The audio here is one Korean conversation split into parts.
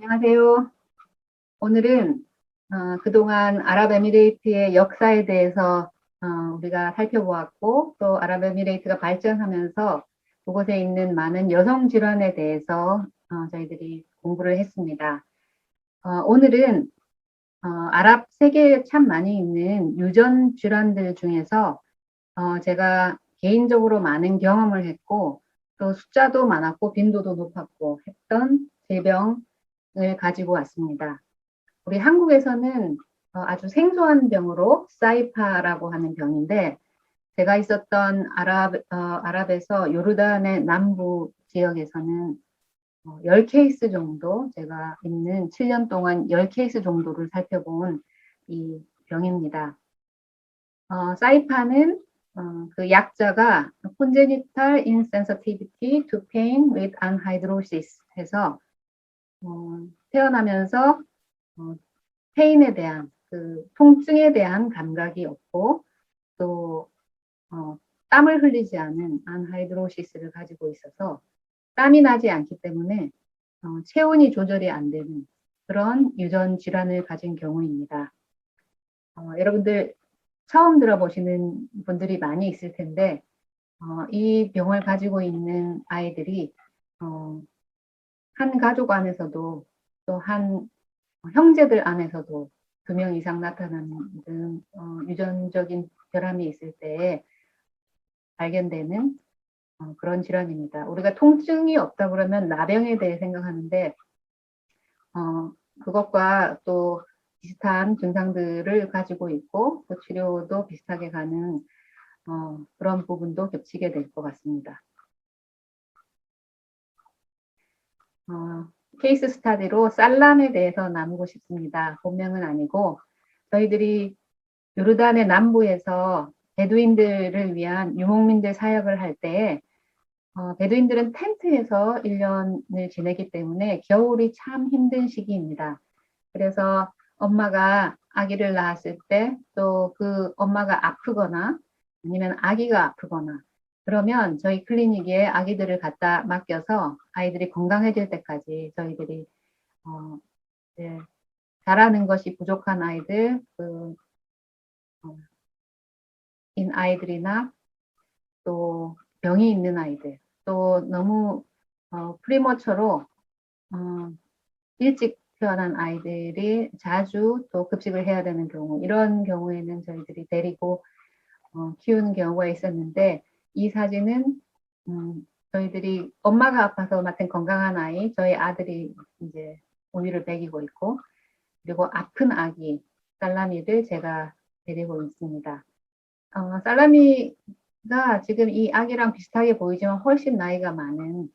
안녕하세요. 오늘은 어, 그동안 아랍에미레이트의 역사에 대해서 어, 우리가 살펴보았고 또 아랍에미레이트가 발전하면서 그곳에 있는 많은 여성 질환에 대해서 어, 저희들이 공부를 했습니다. 어, 오늘은 어, 아랍 세계에 참 많이 있는 유전 질환들 중에서 어, 제가 개인적으로 많은 경험을 했고 또 숫자도 많았고 빈도도 높았고 했던 질병을 가지고 왔습니다. 우리 한국에서는 어, 아주 생소한 병으로 사이파라고 하는 병인데 제가 있었던 아랍, 어, 아랍에서 요르단의 남부 지역에서는 어, 10케이스 정도 제가 있는 7년 동안 10케이스 정도를 살펴본 이 병입니다. 어, 사이파는 어, 그 약자가 congenital insensitivity to pain with anhydrosis 해서 어, 태어나면서 어, 페인에 대한 그 통증에 대한 감각이 없고 또 어, 땀을 흘리지 않은 안하이드로시스를 가지고 있어서 땀이 나지 않기 때문에 어, 체온이 조절이 안 되는 그런 유전 질환을 가진 경우입니다. 어, 여러분들 처음 들어보시는 분들이 많이 있을 텐데 어, 이 병을 가지고 있는 아이들이 어, 한 가족 안에서도 또 한 형제들 안에서도 두 명 이상 나타나는 등 어, 유전적인 결함이 있을 때 발견되는 어, 그런 질환입니다. 우리가 통증이 없다 그러면 나병에 대해 생각하는데 어, 그것과 또 비슷한 증상들을 가지고 있고 또 치료도 비슷하게 가는 어, 그런 부분도 겹치게 될 것 같습니다. 어, 케이스 스타디로 살람에 대해서 나누고 싶습니다. 본명은 아니고 저희들이 요르단의 남부에서 베두인들을 위한 유목민들 사역을 할때 어, 베두인들은 텐트에서 1년을 지내기 때문에 겨울이 참 힘든 시기입니다. 그래서 엄마가 아기를 낳았을 때 또 그 엄마가 아프거나 아니면 아기가 아프거나 그러면 저희 클리닉에 아기들을 갖다 맡겨서 아이들이 건강해질 때까지 저희들이 어, 네, 자라는 것이 부족한 아이들, 그, 어, 인 아이들이나 또 병이 있는 아이들, 또 너무 어, 프리머처로 어, 일찍 태어난 아이들이 자주 또 급식을 해야 되는 경우 이런 경우에는 저희들이 데리고 어, 키우는 경우가 있었는데 이 사진은 음, 저희들이 엄마가 아파서 맡은 건강한 아이 저희 아들이 이제 우유를 먹이고 있고 그리고 아픈 아기 살라미를 제가 데리고 있습니다. 어, 살라미가 지금 이 아기랑 비슷하게 보이지만 훨씬 나이가 많은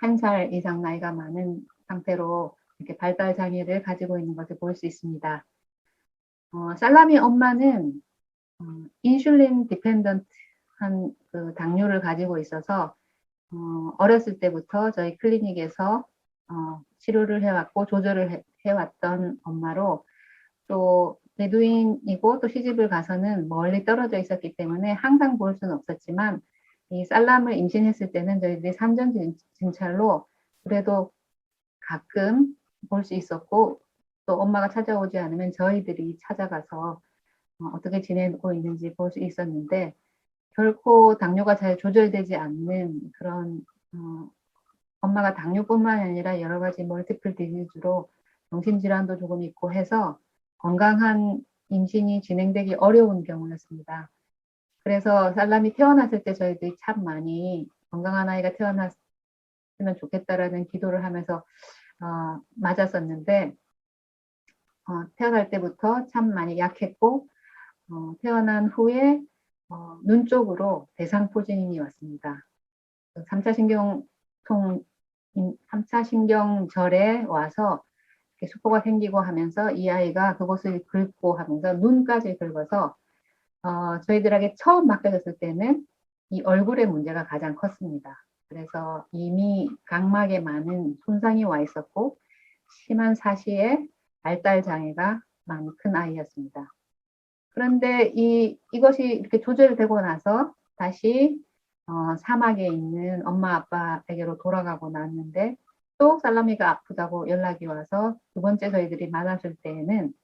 한 살 이상 나이가 많은 상태로 이렇게 발달 장애를 가지고 있는 것을 볼 수 있습니다. 어, 살라미 엄마는 어, 인슐린 디펜던트 한 그 당뇨를 가지고 있어서 어, 어렸을 때부터 저희 클리닉에서 어, 치료를 해왔고 조절을 해, 해왔던 엄마로 또 베두인이고 또 시집을 가서는 멀리 떨어져 있었기 때문에 항상 볼 수는 없었지만 이 살람을 임신했을 때는 저희들이 산전 진찰로 그래도 가끔 볼 수 있었고 또 엄마가 찾아오지 않으면 저희들이 찾아가서 어, 떻게 지내고 있는지 볼 수 있었는데 결코 당뇨가 잘 조절되지 않는 그런 어, 엄마가 당뇨뿐만 아니라 여러 가지 멀티플 디지즈로 정신질환도 조금 있고 해서 건강한 임신이 진행되기 어려운 경우였습니다. 그래서 살람이 태어났을 때 저희들이 참 많이 건강한 아이가 태어났으면 좋겠다라는 기도를 하면서 어, 맞았었는데 어, 태어날 때부터 참 많이 약했고 어, 태어난 후에 어, 눈 쪽으로 대상포진이 왔습니다. 3차 신경통 3차 신경절에 와서 수포가 생기고 하면서 이 아이가 그곳을 긁고 하면서 눈까지 긁어서 어, 저희들에게 처음 맡겨졌을 때는 이 얼굴의 문제가 가장 컸습니다. 그래서 이미 각막에 많은 손상이 와 있었고 심한 사시에 발달 장애가 많이 큰 아이였습니다. 그런데 이, 이것이 이렇게 조절되고 나서 다시 어, 사막에 있는 엄마 아빠에게로 돌아가고 났는데 또 살라미가 아프다고 연락이 와서 두 번째 저희들이 맞았을 때에는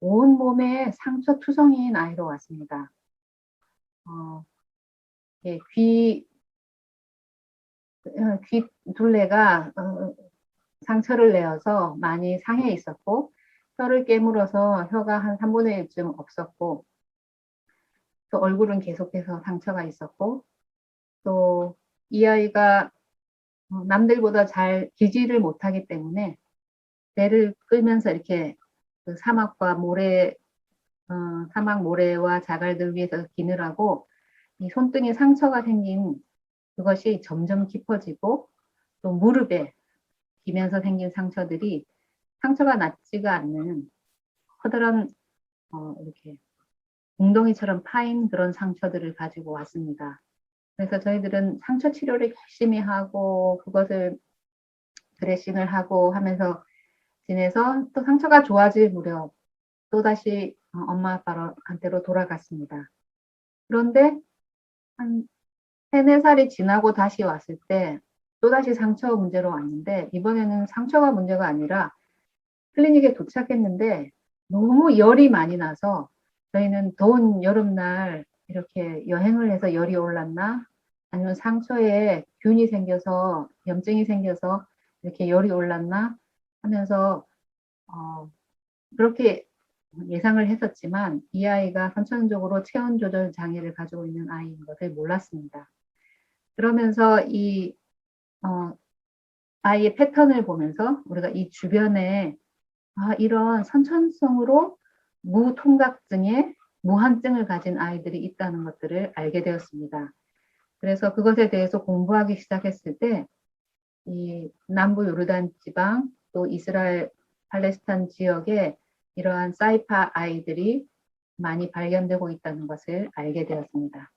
온 몸에 상처 투성이인 아이로 왔습니다. 어, 예, 귀, 어, 귀 둘레가 어, 상처를 내어서 많이 상해 있었고 혀를 깨물어서 혀가 한 3분의 1쯤 없었고 또 얼굴은 계속해서 상처가 있었고 또 이 아이가 어, 남들보다 잘 기지를 못하기 때문에 배를 끌면서 이렇게 그 사막과 모래 어, 사막 모래와 자갈들 위에서 기느라고 이 손등에 상처가 생긴 그것이 점점 깊어지고 또 무릎에 기면서 생긴 상처들이 상처가 낫지가 않는 커다란 어, 이렇게 웅덩이처럼 파인 그런 상처들을 가지고 왔습니다. 그래서 저희들은 상처 치료를 열심히 하고 그것을 드레싱을 하고 하면서 지내서 또 상처가 좋아질 무렵 또다시 어, 엄마 아빠한테로 돌아갔습니다. 그런데 한 세네 살이 지나고 다시 왔을 때 또다시 상처 문제로 왔는데 이번에는 상처가 문제가 아니라 클리닉에 도착했는데 너무 열이 많이 나서 저희는 더운 여름날 이렇게 여행을 해서 열이 올랐나 아니면 상처에 균이 생겨서 염증이 생겨서 이렇게 열이 올랐나 하면서 어, 그렇게 예상을 했었지만 이 아이가 선천적으로 체온 조절 장애를 가지고 있는 아이인 것을 몰랐습니다. 그러면서 이 어, 아이의 패턴을 보면서 우리가 이 주변에 아, 이런 선천성으로 무통각증에 무한증을 가진 아이들이 있다는 것들을 알게 되었습니다. 그래서 그것에 대해서 공부하기 시작했을 때, 이 남부 요르단 지방, 또 이스라엘 팔레스타인 지역에 이러한 사이파 아이들이 많이 발견되고 있다는 것을 알게 되었습니다.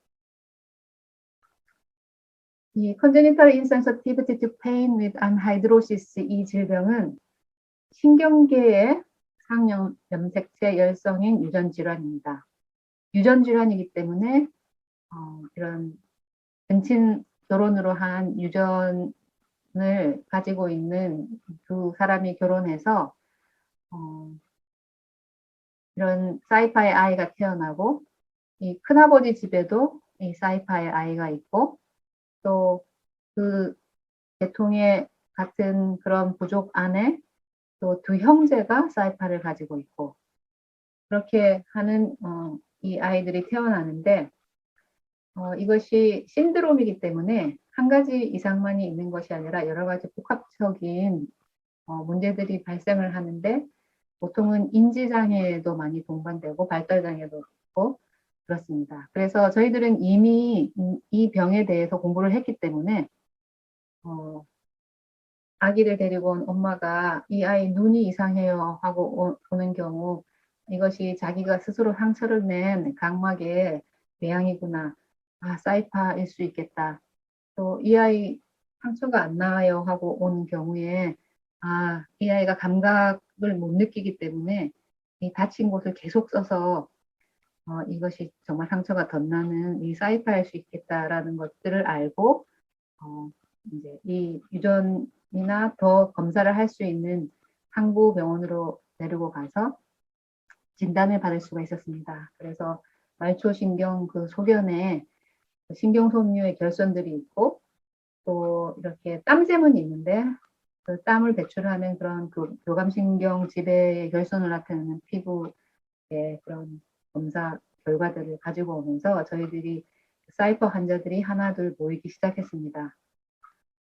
이 congenital insensitivity to pain with anhydrosis 이 질병은 신경계의 상염 염색체 열성인 유전 질환입니다. 유전 질환이기 때문에 어, 이런 근친 결혼으로 한 유전을 가지고 있는 두 사람이 결혼해서 어, 이런 사이파의 아이가 태어나고 이 큰아버지 집에도 이 사이파의 아이가 있고 또 그 계통의 같은 그런 부족 안에 또 두 형제가 사이파를 가지고 있고 그렇게 하는 어, 이 아이들이 태어나는데 어, 이것이 신드롬이기 때문에 한 가지 이상만이 있는 것이 아니라 여러 가지 복합적인 어, 문제들이 발생을 하는데 보통은 인지장애도 많이 동반되고 발달장애도 있고 그렇습니다. 그래서 저희들은 이미 이 병에 대해서 공부를 했기 때문에 어, 아기를 데리고 온 엄마가 이 아이 눈이 이상해요 하고 오, 는 경우 이것이 자기가 스스로 상처를 낸 각막의 배양이구나. 아, 사이파일 수 있겠다. 또 이 아이 상처가 안 나요 하고 온 경우에 아, 이 아이가 감각을 못 느끼기 때문에 이 다친 곳을 계속 써서 어, 이것이 정말 상처가 덧나는 이 사이파일 수 있겠다라는 것들을 알고 어, 이제 이 유전 이나 더 검사를 할 수 있는 항구 병원으로 데리고 가서 진단을 받을 수가 있었습니다. 그래서 말초신경 그 소견에 신경섬유의 결손들이 있고 또 이렇게 땀샘은 있는데 그 땀을 배출하는 그런 그 교감신경 지배의 결손을 나타내는 피부의 그런 검사 결과들을 가지고 오면서 저희들이 사이퍼 환자들이 하나 둘 모이기 시작했습니다.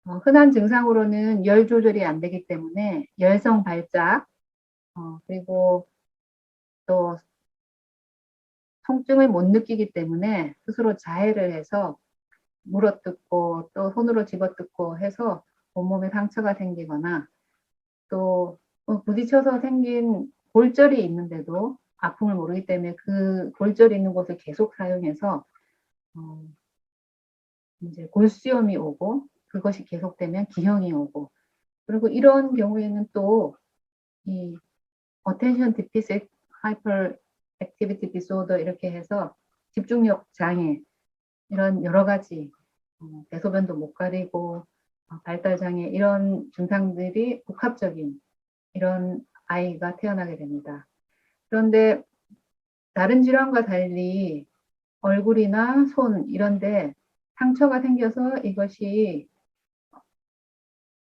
어, 흔한 증상으로는 열 조절이 안 되기 때문에 열성 발작, 어, 그리고 또 통증을 못 느끼기 때문에 스스로 자해를 해서 물어뜯고 또 손으로 집어뜯고 해서 온몸에 상처가 생기거나 또 어, 부딪혀서 생긴 골절이 있는데도 아픔을 모르기 때문에 그 골절이 있는 곳을 계속 사용해서 어, 이제 골수염이 오고 그것이 계속되면 기형이 오고 그리고 이런 경우에는 또 이 어텐션 디피스 하이퍼 액티비티 디소더 이렇게 해서 집중력 장애 이런 여러 가지 어, 대소변도 못 가리고 어, 발달 장애 이런 증상들이 복합적인 이런 아이가 태어나게 됩니다. 그런데 다른 질환과 달리 얼굴이나 손 이런데 상처가 생겨서 이것이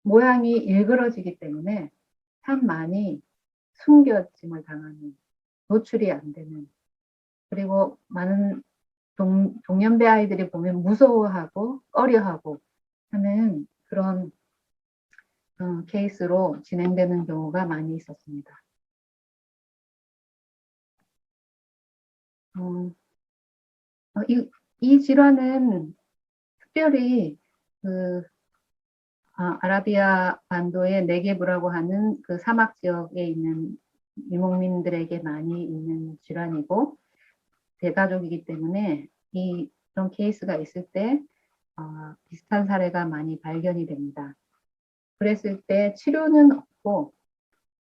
모양이 일그러지기 때문에 참 많이 숨겨짐을 당하는 노출이 안 되는 그리고 많은 동, 동년배 아이들이 보면 무서워하고 꺼려하고 하는 그런 어, 케이스로 진행되는 경우가 많이 있었습니다. 어, 어, 이, 이 질환은 특별히 그 아, 아라비아 반도의 네게브라고 하는 그 사막 지역에 있는 유목민들에게 많이 있는 질환이고 대가족이기 때문에 이 그런 케이스가 있을 때 어, 비슷한 사례가 많이 발견이 됩니다. 그랬을 때 치료는 없고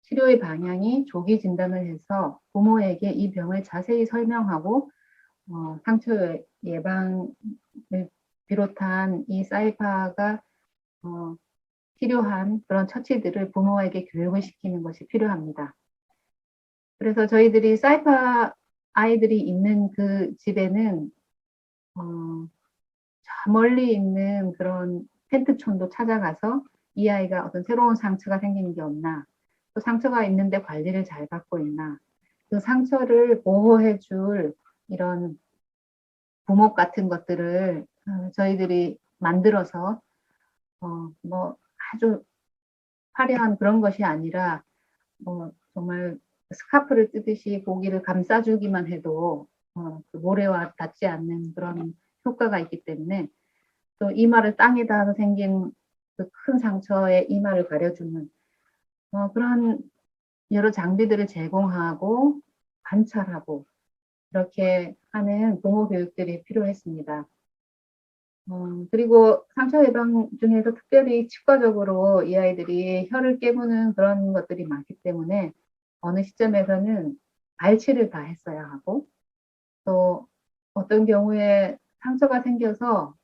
치료의 방향이 조기 진단을 해서 부모에게 이 병을 자세히 설명하고 어, 상처 예방을 비롯한 이 사이파가 어, 필요한 그런 처치들을 부모에게 교육을 시키는 것이 필요합니다. 그래서 저희들이 사이파 아이들이 있는 그 집에는 어, 저 멀리 있는 그런 텐트촌도 찾아가서 이 아이가 어떤 새로운 상처가 생기는 게 없나, 또 상처가 있는데 관리를 잘 받고 있나, 그 상처를 보호해 줄 이런 부목 같은 것들을 어, 저희들이 만들어서 어, 뭐 아주 화려한 그런 것이 아니라 뭐 정말 스카프를 뜨듯이 고기를 감싸주기만 해도 어, 그 모래와 닿지 않는 그런 효과가 있기 때문에 또 이마를 땅에다 생긴 그 큰 상처에 이마를 가려주는 어, 그런 여러 장비들을 제공하고 관찰하고 이렇게 하는 부모 교육들이 필요했습니다. 어, 그리고 상처 예방 중에서 특별히 치과적으로 이 아이들이 혀를 깨무는 그런 것들이 많기 때문에 어느 시점에서는 발치를 다 했어야 하고 또 어떤 경우에 상처가 생겨서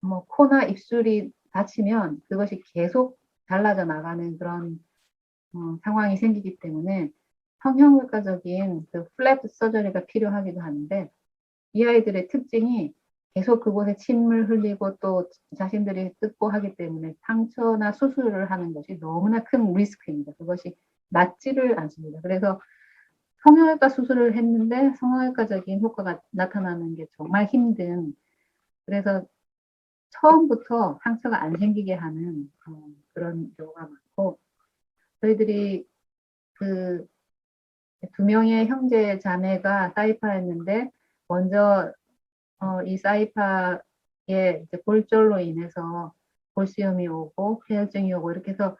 뭐 코나 입술이 다치면 그것이 계속 달라져 나가는 그런 어, 상황이 생기기 때문에 성형외과적인 그 플랫 서저리가 필요하기도 하는데 이 아이들의 특징이 계속 그곳에 침을 흘리고 또 자신들이 뜯고 하기 때문에 상처나 수술을 하는 것이 너무나 큰 리스크입니다. 그것이 낫지를 않습니다. 그래서 성형외과 수술을 했는데 성형외과적인 효과가 나타나는 게 정말 힘든 그래서 처음부터 상처가 안 생기게 하는 어, 그런 경우가 많고 저희들이 그 두 명의 형제 자매가 사이파였는데 먼저 어, 이 사이파의 이제 골절로 인해서 골수염이 오고 폐혈증이 오고 이렇게 해서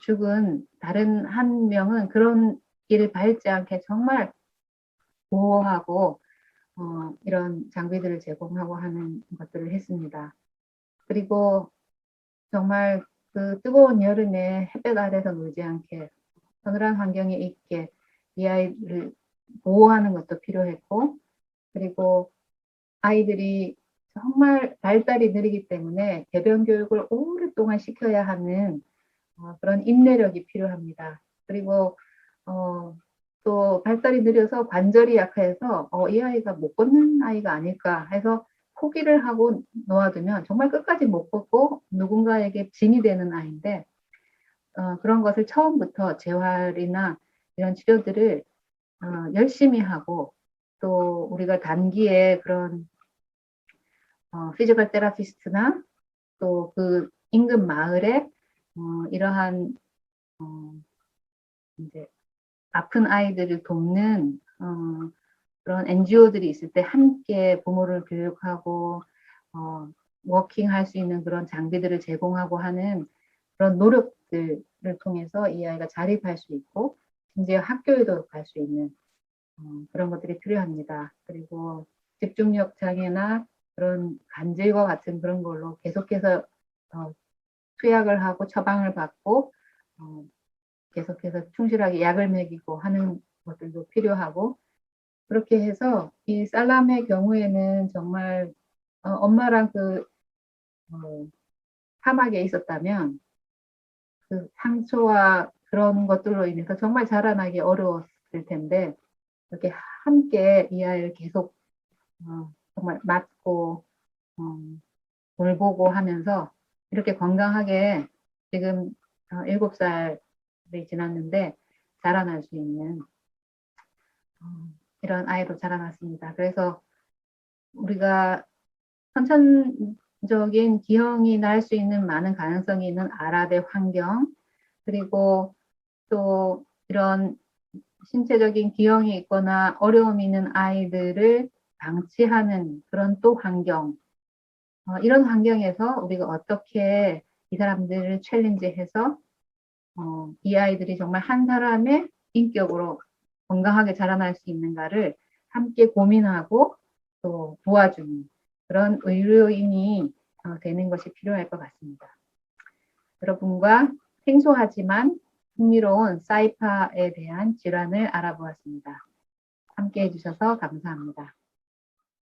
죽은 다른 한 명은 그런 길을 밟지 않게 정말 보호하고 어, 이런 장비들을 제공하고 하는 것들을 했습니다. 그리고 정말 그 뜨거운 여름에 햇볕 아래서 놀지 않게 서늘한 환경에 있게 이 아이를 보호하는 것도 필요했고 그리고 아이들이 정말 발달이 느리기 때문에 배변 교육을 오랫동안 시켜야 하는 어, 그런 인내력이 필요합니다. 그리고 어, 또 발달이 느려서 관절이 약해서 어, 이 아이가 못 걷는 아이가 아닐까 해서 포기를 하고 놓아두면 정말 끝까지 못 걷고 누군가에게 짐이 되는 아이인데 어, 그런 것을 처음부터 재활이나 이런 치료들을 어, 열심히 하고 또 우리가 단기에 그런 어, 피지컬 테라피스트나 또 그 인근 마을에 어, 이러한 어, 이제 아픈 아이들을 돕는 어, 그런 NGO들이 있을 때 함께 부모를 교육하고 어, 워킹 할 수 있는 그런 장비들을 제공하고 하는 그런 노력들을 통해서 이 아이가 자립할 수 있고 심지어 학교에도 갈 수 있는 어, 그런 것들이 필요합니다. 그리고 집중력 장애나 그런 간질과 같은 그런 걸로 계속해서 어, 투약을 하고 처방을 받고 어, 계속해서 충실하게 약을 먹이고 하는 것들도 필요하고 그렇게 해서 이 살람의 경우에는 정말 어, 엄마랑 그 어, 사막에 있었다면 그 상처와 그런 것들로 인해서 정말 자라나기 어려웠을 텐데 이렇게 함께 이 아이를 계속 어, 정말 맞고 어, 돌보고 하면서 이렇게 건강하게 지금 어, 일곱 살이 지났는데 자라날 수 있는 어, 이런 아이로 자라났습니다. 그래서 우리가 선천적인 기형이 날 수 있는 많은 가능성이 있는 아랍의 환경 그리고 또 이런 신체적인 기형이 있거나 어려움이 있는 아이들을 방치하는 그런 또 환경 어, 이런 환경에서 우리가 어떻게 이 사람들을 챌린지해서 어, 이 아이들이 정말 한 사람의 인격으로 건강하게 자라날 수 있는가를 함께 고민하고 또 도와주는 그런 의료인이 어, 되는 것이 필요할 것 같습니다. 여러분과 생소하지만 흥미로운 사이파에 대한 질환을 알아보았습니다. 함께 해주셔서 감사합니다.